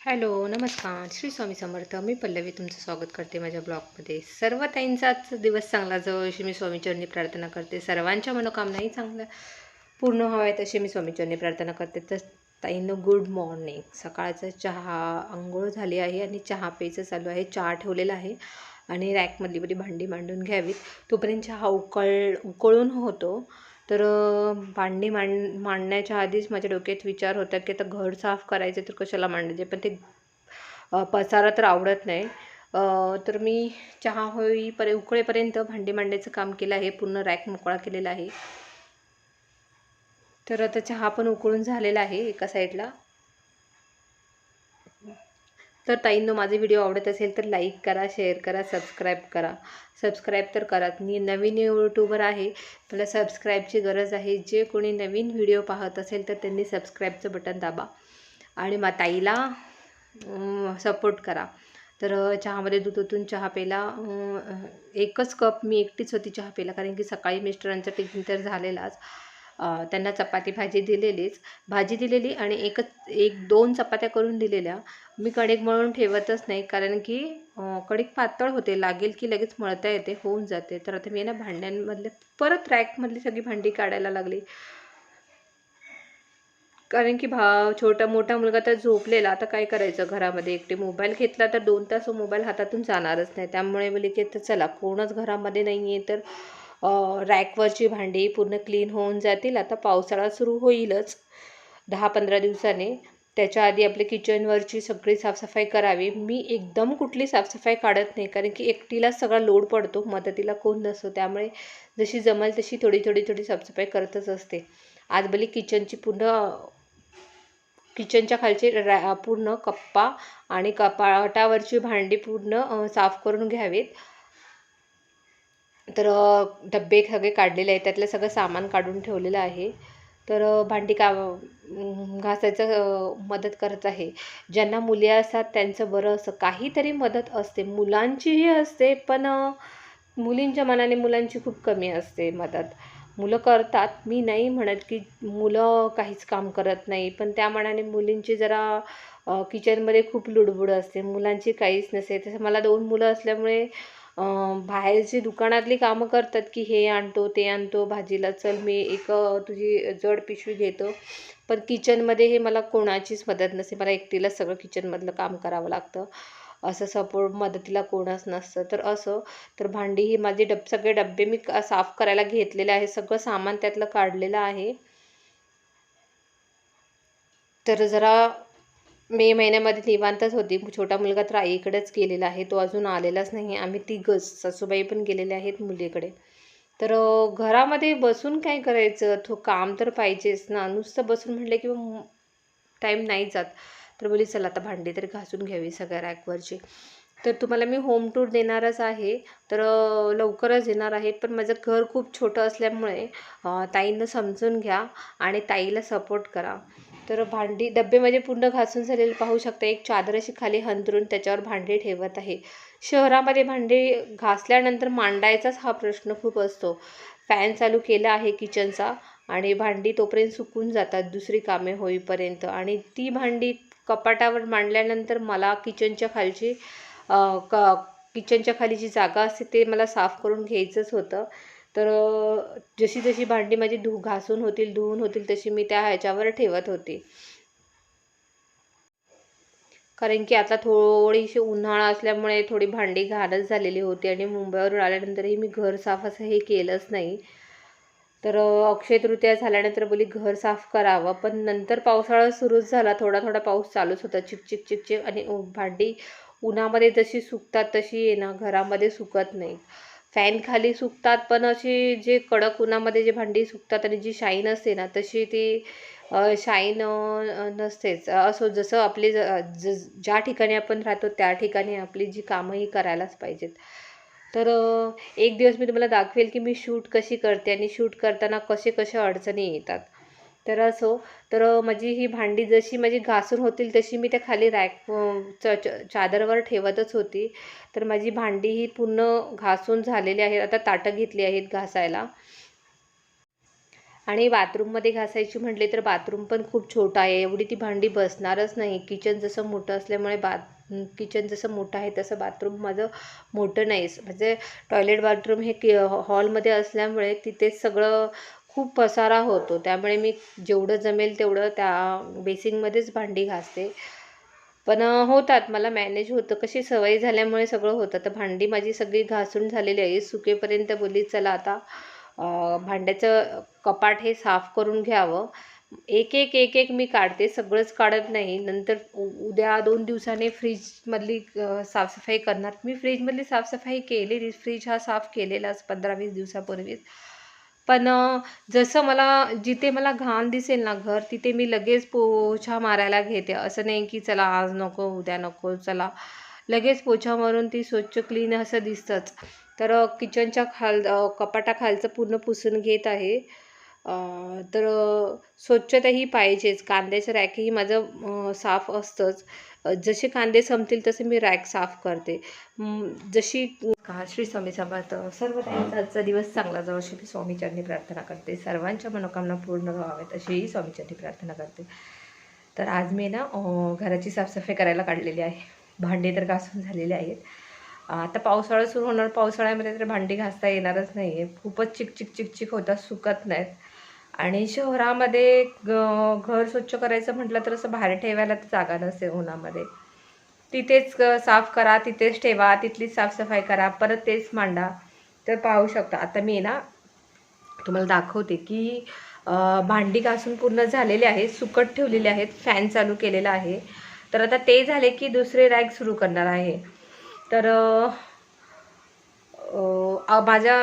Hello नमस्कार. श्री स्वामी समर्थ. मी पल्लवी तुमचं स्वागत करते माझ्या ब्लॉगमध्ये. सर्व ताईंचाच दिवस चांगला जवळ अशी मी स्वामीचरणी प्रार्थना करते. सर्वांच्या मनोकामनाही चांगल्या पूर्ण हव्यात अशी मी स्वामीचरणी प्रार्थना करते. तर ताईनं गुड मॉर्निंग सकाळचा चहा आंघोळ झाली आहे आणि चहा प्यायचं चालू आहे. चहा ठेवलेला आहे आणि रॅकमधली बरी भांडी मांडून घ्यावीत. तोपर्यंत चहा उकळ उकळून होतो. तर भांडी मांड मांडण्याच्या आधीच माझ्या डोक्यात विचार होता की आता घर साफ करायचे तर कशाला मांडायचे? पण ते पसारा तर आवडत नाही. तर मी चहा होईपर्यंत उकळेपर्यंत भांडी मांडायचं काम केलं आहे. पूर्ण रॅक मोकळा केलेला आहे. तर आता चहा पण उकळून झालेला आहे एका साईडला. तर ताईंनो माझे व्हिडिओ आवडत असेल तर लाईक करा शेअर करा सबस्क्राईब करा. सबस्क्राईब तर करा मी नवीन यूट्यूबर आहे. मला सबस्क्राईबची गरज आहे. जे कोणी नवीन व्हिडिओ पाहत असेल तर त्यांनी सबस्क्राईबचं बटन दाबा आणि मा ताईला सपोर्ट करा. तर चहामध्ये दूध ओतून चहा प्यायला एकच कप. मी एकटीच होती चहा प्यायला कारण की सकाळी मिस्टरांचा टिफिन तर झालेलाच. त्यांना चपाती भाजी दिलेलीच. भाजी दिलेली आणि एकच एक दोन चपात्या करून दिलेल्या. मी कणिक मळून ठेवतच नाही कारण की कणिक पातळ होते लागेल की लगेच मळता येते होऊन जाते. तर आता मी ना भांड्यांमधले परत रॅकमधली सगळी भांडी काढायला लागली. कारण की भा छोटा मोठा मुलगा तर झोपलेला आता काय करायचं घरामध्ये? एकटे मोबाईल घेतला तर दोन तास मोबाईल हातातून जाणारच नाही. त्यामुळे बोलले की तर चला कोणच घरामध्ये नाही आहे तर रॅकवरची भांडी पूर्ण क्लीन होऊन जातील. आता पावसाळा सुरू होईलच दहा पंधरा दिवसाने. त्याच्या आधी आपल्या किचनवरची सगळी साफसफाई करावी. मी एकदम कुठली साफसफाई काढत नाही कारण की एकटीलाच सगळा लोड पडतो मदतीला कोण नसतो त्यामुळे जशी जमेल तशी थोडी थोडी थोडी साफसफाई करतच असते. आज भली किचनची पूर्ण किचनच्या खालचे रॅ पूर्ण कप्पा आणि कपाटावरची भांडी पूर्ण साफ करून घ्यावीत. तर डब्बे सगळे काढलेले आहेत. त्यातलं सगळं सामान काढून ठेवलेलं आहे. तर भांडी का घासायचं मदत करत आहे. ज्यांना मुली असतात त्यांचं बरं असं काहीतरी मदत असते. मुलांचीही असते पण मुलींच्या मनाने मुलांची खूप कमी असते मदत. मुलं करतात. मी नाही म्हणत की मुलं काहीच काम करत नाही पण त्या मानाने मुलींची जरा किचनमध्ये खूप लुडबुड असते. मुलांची काहीच नसते. तसं मला दोन मुलं असल्यामुळे बाहेरची दुकानातली कामं करतात की हे आणतो ते आणतो भाजीला चल मी एक तुझी जड पिशवी घेतो. पण किचनमध्ये हे मला कोणाचीच मदत नसते. मला एकटीलाच सगळं किचनमधलं काम करावं लागतं. असं सपोर्ट मदतीला कोणच नसतं. तर असं तर भांडी ही माझी डब सगळे डब्बे मी साफ करायला घेतलेले आहे. सगळं सामान त्यातलं काढलेलं आहे. तर जरा मे महिन्यामध्ये निवांतच होती. छोटा मुलगा तर आईकडेच गेलेला आहे. तो अजून आलेलाच नाही. आम्ही तिघंच सासूबाई पण गेलेले आहेत मुलीकडे. तर घरामध्ये बसून काय करायचं? तो काम तर पाहिजेच ना. नुसतं बसून म्हटलं की टाईम नाही जात. तर बोली चला आता भांडी तरी घासून घ्यावी सगळ्या रॅकवरची. तर तुम्हाला मी होम टूर देणारच आहे. तर लवकरच येणार आहे. पण माझं घर खूप छोटं असल्यामुळे ताईंना समजून घ्या आणि ताईला सपोर्ट करा. तर भांडी डब्बे म्हणजे पूर्ण घासून झालेले पाहू शकता. एक चादर अशी खाली हंतरून त्याच्यावर भांडी ठेवत आहे. शहरामध्ये भांडी घासल्यानंतर मांडायचाच हा प्रश्न खूप असतो. फॅन चालू केला आहे किचनचा आणि भांडी तोपर्यंत सुकून जातात. दुसरी कामे होईपर्यंत. आणि ती भांडी कपाटावर मांडल्यानंतर मला किचनच्या खालची क किचनच्या खाली जी जागा असते ते मला साफ करून घ्यायचंच होतं. तर जशी जशी भांडी माझी धु घासून होतील धुवून होतील तशी मी त्या ह्याच्यावर ठेवत होती. कारण की आता थोडीशी उन्हाळा असल्यामुळे थोडी भांडी घाणच झालेली होती आणि मुंबईवरून आल्यानंतरही मी घर साफ असं हे केलंच नाही. तर अक्षय तृतीया झाल्यानंतर बोली घर साफ करावं. पण नंतर पावसाळा सुरूच झाला. थोडा थोडा पाऊस चालूच होता. चिकचिक चिकचिक आणि भांडी उन्हामध्ये जशी सुकतात तशी येणं ना घरामध्ये सुकत नाही फॅन खाली सुकतात पण अशी जे कडक उन्हामध्ये जे भांडी सुकतात आणि जी शाईन असते ना तशी ती शाईन नसतेच. असो जसं आपले ज ज- ज्या ठिकाणी आपण राहतो त्या ठिकाणी आपली जी कामंही करायलाच पाहिजेत. तर एक दिवस मी तुम्हाला दाखवेल की मी शूट कशी करते आणि शूट करताना कसे कसे अडचणी येतात. तर असो तर माझी ही भांडी जशी माझी घासून होतील तशी मी त्या खाली रॅक च च- चादरवर ठेवतच होती. तर माझी भांडी ही पूर्ण घासून झालेली आहेत. आता ताटं घेतली आहेत घासायला. आणि बाथरूममध्ये घासायची म्हटले तर बाथरूम पण खूप छोटा आहे. एवढी ती भांडी बसणारच नाही. किचन जसं मोठं असल्यामुळे बाथ किचन जसं मोठं आहे तसं बाथरूम माझं मोठं नाही म्हणजे टॉयलेट बाथरूम हे कि हॉलमध्ये असल्यामुळे तिथेच सगळं खूप पसारा होतो. त्यामुळे मी जेवढं जमेल तेवढं त्या बेसिंगमध्येच भांडी घासते. पण होतात. मला मॅनेज होतं. कशी सवय झाल्यामुळे सगळं होतं. तर भांडी माझी सगळी घासून झालेली आहे. सुकेपर्यंत बोलली चला आता भांड्याचं कपाट हे साफ करून घ्यावं. एक एक एक एक मी काढते. सगळंच काढत नाही. नंतर उद्या दोन दिवसाने फ्रीजमधली साफसफाई करणार. मी फ्रीजमधली साफसफाई केलेली. फ्रीज हा साफ केलेलाच पंधरा वीस दिवसापूर्वीच. पण जसं मला जिथे मला घाण दिसेल ना घर तिथे मी लगेच पोछा मारायला घेते. असं नाही की चला आज नको उद्या नको चला. लगेच पोछा मारून ती स्वच्छ क्लीन असं दिसतंच. तर किचनच्या खाल कपाटाखालचं पूर्ण पुसून घेत आहे. तर स्वच्छता ही पाहिजेच. कांद्याचं रॅकही माझं साफ असतंच. जसे कांदे संपतील तसे मी रॅक साफ करते. जशी का श्री स्वामी समर्थ सर्व त्यांचा आजचा दिवस चांगला जावं अशी मी स्वामीचरणी प्रार्थना करते. सर्वांच्या मनोकामना पूर्ण व्हाव्यात अशीही स्वामीचरणी प्रार्थना करते. तर आज मी ना घराची साफसफाई करायला काढलेली आहे. भांडे तर घासून झालेले आहेत. आता पावसाळा सुरू होणार पावसाळ्यामध्ये तर भांडी घासता येणारच नाही आहे खूपच चिकचिक चिकचिक होतात सुकत नाहीत. आणि शहरामध्ये ग- घर स्वच्छ करायचं म्हटलं तर असं बाहेर ठेवायला तर जागा नसते उन्हामध्ये. तिथेच साफ करा तिथेच ठेवा तिथलीच साफसफाई करा परत तेच मांडा. तर पाहू शकता. आता मी ना तुम्हाला दाखवते की भांडी घासून पूर्ण झालेले आहेत सुकट ठेवलेले आहेत फॅन चालू केलेला आहे. तर आता ते झाले की दुसरे रॅक सुरू करणार आहे. तर माझ्या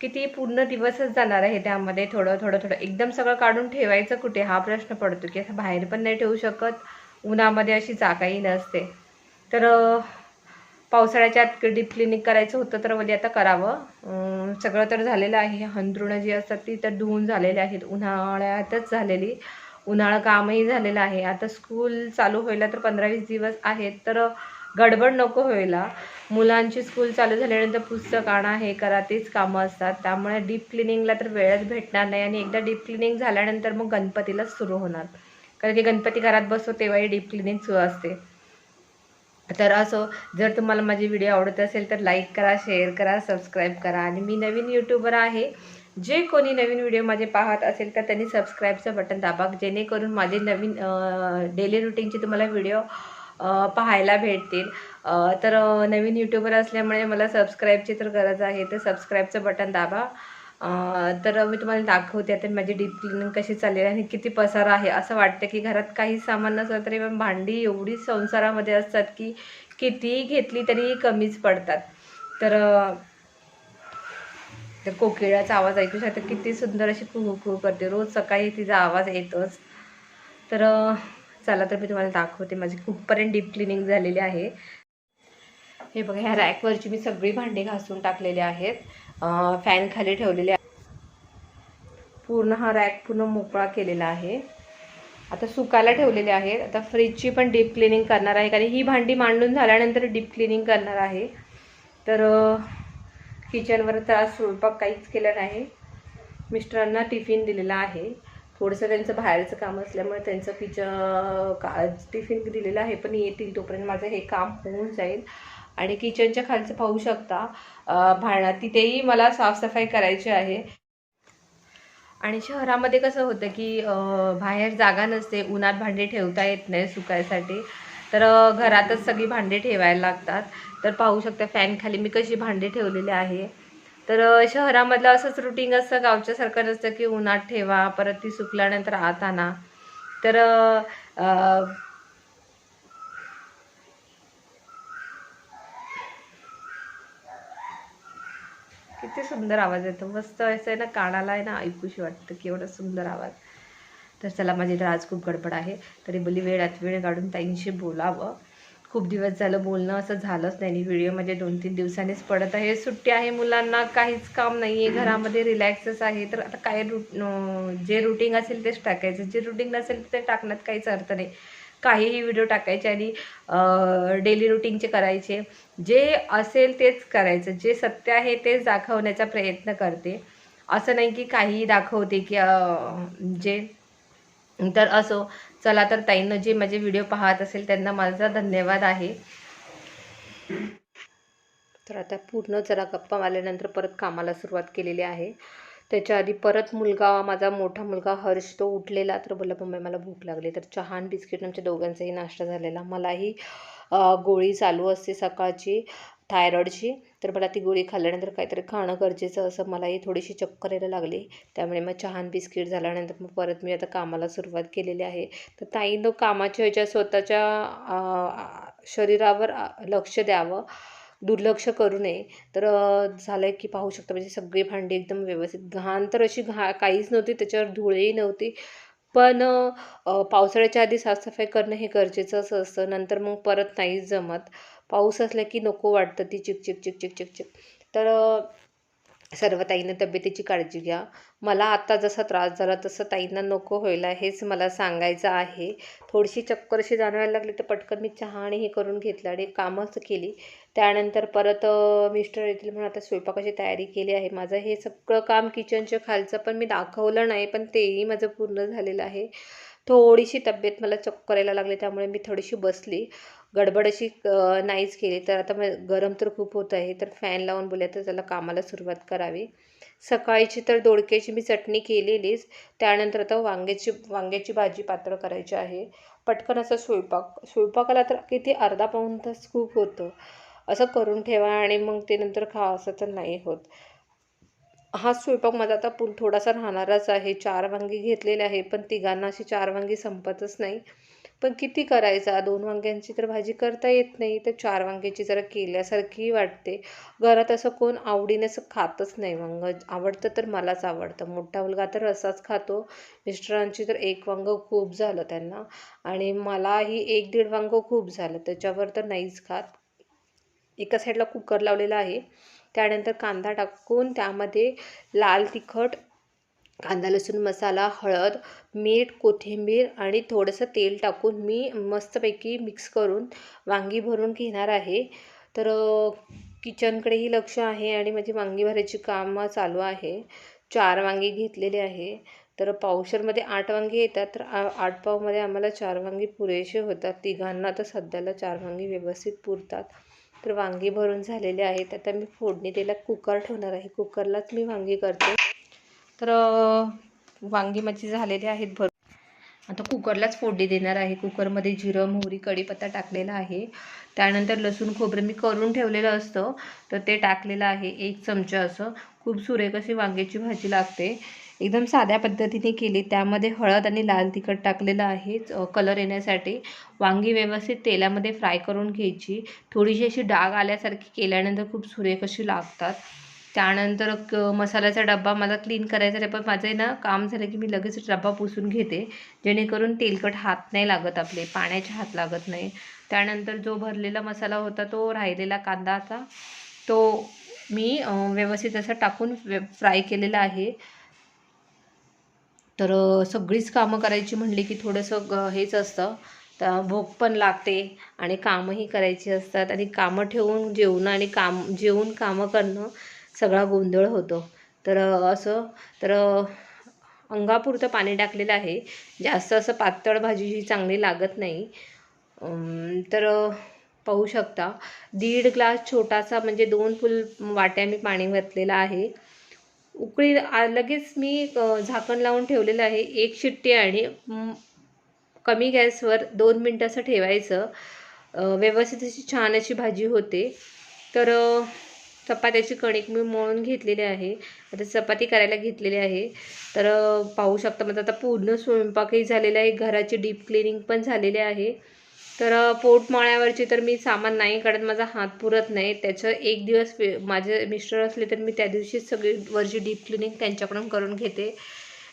किती पूर्ण दिवसच जाणार आहे त्यामध्ये. थोडं थोडं थोडं. एकदम सगळं काढून ठेवायचं कुठे हा प्रश्न पडतो की असं बाहेर पण नाही ठेवू शकत. उन्हामध्ये अशी जागाही नसते. तर पावसाळ्याच्या आत डीप क्लिनिक करायचं होतं तर म्हणजे आता करावं. सगळं तर झालेलं आहे. हंतरुणं जी असतात ती तर धुवून झालेली आहेत. उन्हाळ्यातच झालेली. उन्हाळा कामही झालेलं आहे. आता स्कूल चालू व्हायला तर पंधरा वीस दिवस आहेत. तर गडबड नको व्हायला. मुलांची स्कूल चालू झाल्यानंतर पुस्तक आणा हे करा तेच कामं असतात. त्यामुळे डीप क्लिनिंगला तर वेळच भेटणार नाही आणि एकदा डीप क्लिनिंग झाल्यानंतर मग गणपतीलाच सुरू होणार. कारण की गणपती घरात बसतो तेव्हाही डीप क्लिनिंग सुरू असते. तर असो जर तुम्हाला माझी व्हिडिओ आवडत असेल तर लाईक करा शेअर करा सबस्क्राईब करा. आणि मी नवीन यूट्यूबर आहे. जे कोणी नवीन व्हिडिओ माझे पाहत असेल तर त्यांनी सबस्क्राईबचं बटन दाबा. जेणेकरून माझे नवीन डेली रुटीनचे तुम्हाला व्हिडिओ पाहायला भेटतील. तर नवीन यूट्यूबर असल्यामुळे मला सबस्क्राईबची तर गरज आहे. तर सबस्क्राईबचं बटन दाबा. तर मी तुम्हाला दाखवते आता माझी डीप क्लिनिंग कशी चालली आहे आणि किती पसारा आहे. असं वाटतं की घरात काही सामान नसलं तरी पण भांडी एवढी संसारामध्ये असतात की कितीही घेतली तरी कमीच पडतात. तर तर कोकिळाचा आवाज ऐकू शकता. किती सुंदर अशी कुहू कुहू करते. रोज सकाळी तिचा आवाज येतोच. तर चला तर मी तुम्हाला दाखवते. माझी खूपपर्यंत डीप क्लिनिंग झालेली आहे. हे बघा ह्या रॅकवरची मी सगळी भांडी घासून टाकलेली आहेत. फॅन खाली ठेवलेले पूर्ण हा रॅक पूर्ण मोकळा केलेला आहे. आता सुकायला ठेवलेले आहेत. आता फ्रीजची पण डीप क्लिनिंग करणार आहे. कारण ही भांडी मांडून झाल्यानंतर डीप क्लिनिंग करणार आहे. तर किचनवर त्रास स्वयंपाक काहीच केला नाही. मिस्टरांना टिफिन दिलेला आहे. थोडंसं त्यांचं बाहेरचं काम असल्यामुळे त्यांचं किचन का टिफिन दिलेलं आहे पण येतील तोपर्यंत माझं हे काम होऊन जाईल. आणि किचनच्या खालचं पाहू शकता भांडा तिथेही मला साफसफाई करायची आहे. आणि शहरामध्ये कसं होतं की बाहेर जागा नसते उन्हात भांडे ठेवता येत नाही सुकायसाठी. तर घरातच सगळी भांडे ठेवायला लागतात. तर पाहू शकता फॅनखाली मी कशी भांडे ठेवलेले आहे. तर शहरामधलं असंच रुटीन असतं गावच्यासारखं नसतं की उन्हात ठेवा परत ती सुकल्यानंतर आत आणा. तर किती सुंदर आवाज येतो. मस्त असं आहे ना कानाला आहे ना ऐकूशी वाटतं की एवढा सुंदर आवाज. तर चला माझी तर आज खूप गडबड आहे. तरी बोली वेळात वेळ काढून ताईंशी बोलावं. खूप दिवस झालं बोलणं असं झालंच नाही. व्हिडिओ म्हणजे दोन तीन दिवसांनीच पडत आहे. सुट्टी आहे मुलांना काहीच काम नाही आहे घरामध्ये रिलॅक्सच आहे. तर आता काय रूट जे रुटीन असेल तेच टाकायचं. जे रुटीन नसेल ते टाकण्यात काहीच अर्थ नाही. काहीही व्हिडिओ टाकायचे आणि डेली रुटीनचे करायचे. जे असेल तेच करायचं. जे सत्य आहे तेच दाखवण्याचा प्रयत्न करते. असं नाही की काहीही दाखवते की जे तर असो. चला तर ताईंनं जे माझे व्हिडिओ पाहत असेल त्यांना माझा धन्यवाद आहे. तर आता पूर्ण जरा गप्पा मारल्यानंतर परत कामाला सुरुवात केलेली आहे. त्याच्या आधी परत मुलगा माझा मोठा मुलगा हर्ष तो उठलेला. तर बोलला मम्मी मला भूक लागली. तर चहा आणि बिस्किट आमच्या दोघांचाही नाश्ता झालेला. मलाही गोळी चालू असते सकाळची थायरॉईडची तर मला ती गोळी खाल्ल्यानंतर काहीतरी खाणं गरजेचं असं मलाही थोडीशी चक्कर यायला लागली. त्यामुळे मग चहान बिस्किट झाल्यानंतर मग परत मी आता कामाला सुरुवात केलेली आहे. तर ताईनं कामाच्या ह्याच्या स्वतःच्या शरीरावर लक्ष द्यावं. दुर्लक्ष करू नये. तर झालं आहे की पाहू शकता म्हणजे सगळी भांडी एकदम व्यवस्थित घाण तर अशी घा काहीच नव्हती त्याच्यावर धुळेही नव्हती. पण पावसाळ्याच्या आधी साफसफाई करणं हे गरजेचंच असतं. नंतर मग परत नाहीच जमत. पाऊस असला की नको वाटतं ती चिक चिक चिक चिक तर सर्व ताईंना तब्येतीची काळजी घ्या. मला आत्ता जसा त्रास झाला तसं ताईंना नको व्हायला हेच मला सांगायचं आहे. थोडीशी चक्कर अशी जाणवायला लागली तर पटकन मी चहा आणि हे करून घेतलं आणि कामच केली. त्यानंतर परत मिस्टर येतील म्हणून आता स्वयंपाकाची तयारी केली आहे. माझं हे सगळं काम किचनच्या खालचं पण मी दाखवलं नाही पण तेही माझं पूर्ण झालेलं आहे. थोडीशी तब्येत मला चक्कर यायला लागली त्यामुळे मी थोडीशी बसली. गडबड अशी नाहीच केली. तर आता मग गरम तर खूप होत आहे. तर फॅन लावून बोलले तर त्याला कामाला सुरुवात करावी. सकाळची तर दोडक्याची मी चटणी केलेलीच. त्यानंतर आता वांग्याची वांग्याची भाजी पातळ करायची आहे. पटकन असा स्वयंपाक स्वयंपाकाला तर किती अर्धा पाऊण तास खूप होतं. असं करून ठेवा आणि मग ते नंतर खा असं तर नाही होत. हा स्वयंपाक माझा आता पु थोडासा राहणारच आहे. चार वांगी घेतलेले आहे पण तिघांना अशी चार वांगी संपतच नाही. पण किती करायचा? दोन वांग्यांची तर भाजी करता येत नाही. तर चार वांग्याची जरा केल्यासारखी वाटते. घरात असं कोण आवडीने असं खातच नाही वांग. आवडतं तर मलाच आवडतं. मोठा मुलगा तर रसाच खातो. मिस्टरांची तर एक वांग खूप झालं त्यांना. आणि मलाही एक दीड वांग खूप झालं. त्याच्यावर तर नाहीच खात. एका साईडला कुकर लावलेला आहे. त्यानंतर कांदा टाकून त्यामध्ये लाल तिखट कांदा लसूण मसाला हळद मीठ कोथिंबीर आणि थोडंसं तेल टाकून मी मस्तपैकी मिक्स करून वांगी भरून घेणार आहे. तर किचनकडेही लक्ष आहे आणि माझी वांगी भरायची कामं चालू आहे. चार वांगी घेतलेले आहे. तर पावशरमध्ये आठ वांगी येतात. तर आ- आठ पावमध्ये आम्हाला चार वांगी पुरेसे होतात. तिघांना तर सध्याला चार वांगी व्यवस्थित पुरतात. तर वांगी भरून झालेले आहेत. आता मी फोडणी त्याला कुकर ठेवणार आहे. कुकरलाच मी वांगी करते. तर वांगी माझी झालेली आहेत भर आता कुकरलाच फोडणी देणार आहे. कुकरमध्ये जिरं मोहरी कढीपत्ता टाकलेला आहे. त्यानंतर लसूण खोबरं मी करून ठेवलेलं असतं. तर ते टाकलेलं आहे एक चमचा असं. खूप सुरेख अशी वांग्याची भाजी लागते. एकदम साध्या पद्धतीने केली. त्यामध्ये हळद आणि लाल तिखट टाकलेलं आहे. कलर येण्यासाठी वांगी व्यवस्थित तेलामध्ये फ्राय करून घ्यायची. थोडीशी अशी डाग आल्यासारखी केल्यानंतर खूप सुरेख अशी लागतात. त्यानंतर क मसाल्याचा डब्बा मला क्लीन करायचा आहे पण माझं आहे ना काम झालं की मी लगेच डब्बा पुसून घेते. जेणेकरून तेलकट हात नाही लागत आपले पाण्याचे हात लागत नाही. त्यानंतर जो भरलेला मसाला होता तो राहिलेला कांदाचा तो मी व्यवस्थित असं टाकून फ्राय केलेला आहे. तर सगळीच कामं करायची म्हणली की थोडंसं हेच असतं. तर भूक पण लागते आणि कामंही करायची असतात. आणि कामं ठेवून जेवणं आणि काम जेवून कामं करणं सगळा गोंधळ होतो. तर असं तर अंगापुरतं पाणी टाकलेलं आहे. जास्त असं पातळ भाजी ही चांगली लागत नाही. तर पाहू शकता दीड ग्लास छोटासा म्हणजे दोन फुल वाट्या मी पाणी घातलेलं आहे. उकळी लगेच मी झाकण लावून ठेवलेलं आहे. एक शिट्टी आणि कमी गॅसवर दोन मिनटं असं ठेवायचं. व्यवस्थित अशी छान अशी भाजी होते. तर चपात्याची कणिक मी मळून घेतलेली आहे. आता चपाती करायला घेतलेली आहे. तर पाहू शकता म्हणजे आता पूर्ण स्वयंपाकही झालेला आहे. घराची डीप क्लिनिंग पण झालेली आहे. तर पोट पोटमाळ्यावरची तर मी सामान नाही काढत. माझा हात पुरत नाही. त्याचं एक दिवस माझे मिस्टर असले तर मी त्या दिवशीच सगळी वरची डीप क्लिनिंग त्यांच्याकडून करून घेते.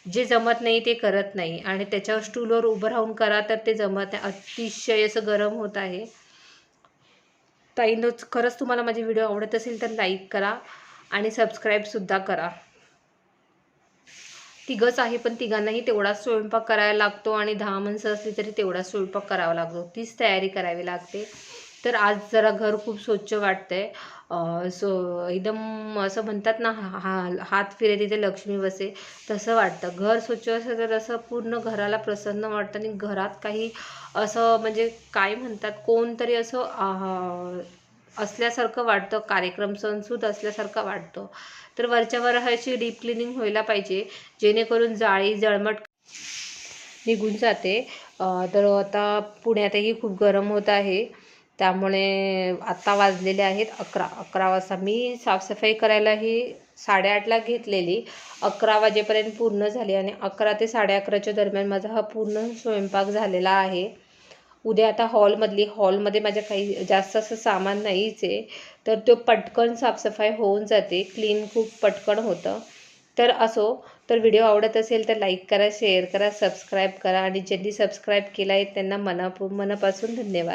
जे जमत नाही ते करत नाही. आणि त्याच्यावर स्टूलवर उभं राहून करा तर ते जमत नाही. अतिशय असं गरम होत आहे. ताईंनो खरंच तुम्हाला माझे व्हिडिओ आवडत असेल तर लाईक करा आणि सबस्क्राईबसुद्धा करा. तिघंच आहे पण तिघांनाही तेवढाच स्वयंपाक करायला लागतो आणि दहा माणसं असली तरी तेवढाच स्वयंपाक करावा लागतो. तीच तयारी करावी लागते. तर आज जरा घर खूप स्वच्छ वाटतंय. सो एकदम असं म्हणतात ना हा हा- हात फिरे तिथे लक्ष्मी बसे तसं वाटतं. घर स्वच्छ असेल तर असं पूर्ण घराला प्रसन्न वाटतं आणि घरात काही असं म्हणजे काय म्हणतात कोणतरी असं आह, असल्यासारखं वाटतं. कार्यक्रम सणसूद असल्यासारखं वाटतं. तर वरच्या वर अशी डीप क्लिनिंग व्हायला पाहिजे जेणेकरून जाळी जळमट निघून जाते. तर आता पुण्यातही खूप गरम होत आहे. त्यामुळे आत्ता वाजलेले आहेत अकरा. अकरा वाजता मी साफसफाई करायलाही साडेआठला घेतलेली. अकरा वाजेपर्यंत पूर्ण झाली आणि अकरा ते साडे अकराच्या दरम्यान माझा हा पूर्ण स्वयंपाक झालेला आहे. उद्या आता हॉलमधली हॉलमध्ये माझ्या काही जास्त असं सामान नाहीच आहे. तर तो पटकन साफसफाई होऊन जाते. क्लीन खूप पटकन होतं. तर असो तर व्हिडिओ आवडत असेल तर लाईक करा शेअर करा सबस्क्राईब करा आणि ज्यांनी सबस्क्राईब केला आहे त्यांना मनाप मनापासून धन्यवाद.